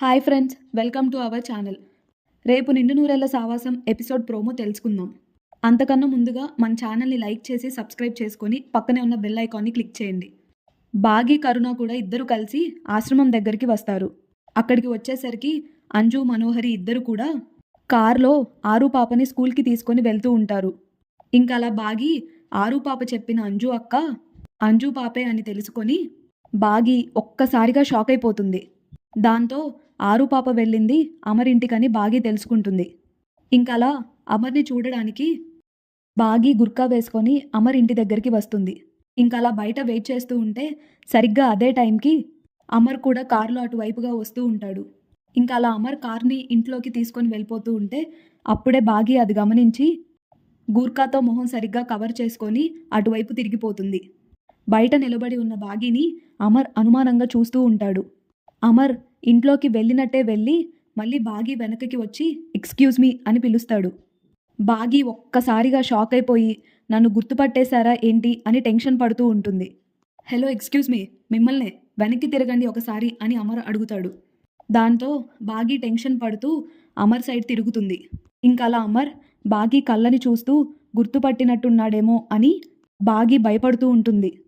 Hi friends welcome to our channel. రేపు నిండు నూరేళ్ళ సావాసం ఎపిసోడ్ ప్రోమో తెలుసుకుందాం. అంతకన్నా ముందుగా మన ఛానల్ని లైక్ చేసి సబ్స్క్రైబ్ చేసుకొని పక్కనే ఉన్న బెల్ ఐకాన్ని క్లిక్ చేయండి. బాగి కరుణ కూడా ఇద్దరు కలిసి ఆశ్రమం దగ్గరికి వస్తారు. అక్కడికి వచ్చేసరికి అంజు మనోహరి ఇద్దరు కూడా కార్లో ఆరు పాపని స్కూల్కి తీసుకొని వెళ్తూ ఉంటారు. ఇంకా అలా బాగి ఆరు పాప చెప్పిన అంజు అక్క అంజు పాపే అని తెలుసుకొని బాగి ఒక్కసారిగా షాక్ అయిపోతుంది. దాంతో ఆరు పాప వెళ్ళింది అమరింటికని బాగి తెలుసుకుంటుంది. ఇంకలా అమర్ని చూడడానికి బాగి గుర్కా వేసుకొని అమర్ ఇంటి దగ్గరికి వస్తుంది. ఇంకలా బయట వెయిట్ చేస్తూ ఉంటే సరిగ్గా అదే టైంకి అమర్ కూడా కారులో అటువైపుగా వస్తూ ఉంటాడు. ఇంకా అలా అమర్ కార్ని ఇంట్లోకి తీసుకొని వెళ్ళిపోతూ ఉంటే అప్పుడే బాగి అది గమనించి గూర్ఖాతో మొహం సరిగ్గా కవర్ చేసుకొని అటువైపు తిరిగిపోతుంది. బయట నిలబడి ఉన్న బాగిని అమర్ అనుమానంగా చూస్తూ ఉంటాడు. అమర్ ఇంట్లోకి వెళ్ళినట్టే వెళ్ళి మళ్ళీ బాగి వెనకకి వచ్చి ఎక్స్క్యూజ్ మీ అని పిలుస్తాడు. బాగి ఒక్కసారిగా షాక్ అయిపోయి నన్ను గుర్తుపట్టేశారా ఏంటి? అని టెన్షన్ పడుతూ ఉంటుంది. హలో ఎక్స్క్యూజ్ మీ మిమ్మల్నే వెనక్కి తిరగండి ఒకసారి అని అమర్ అడుగుతాడు. దాంతో బాగి టెన్షన్ పడుతూ అమర్ సైడ్ తిరుగుతుంది. ఇంకా అలా అమర్ బాగి కళ్ళని చూస్తూ గుర్తుపట్టినట్టున్నాడేమో అని బాగి భయపడుతూ ఉంటుంది.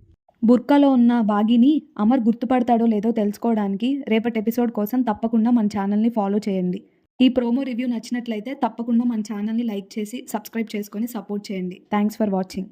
బుర్కాలో ఉన్న బాగిని అమర్ గుర్తుపడతాడో లేదో తెలుసుకోవడానికి రేపటి ఎపిసోడ్ కోసం తప్పకుండా మన ఛానల్ని ఫాలో చేయండి. ఈ ప్రోమో రివ్యూ నచ్చినట్లయితే తప్పకుండా మన ఛానల్ని లైక్ చేసి సబ్స్క్రైబ్ చేసుకొని సపోర్ట్ చేయండి. Thanks for watching.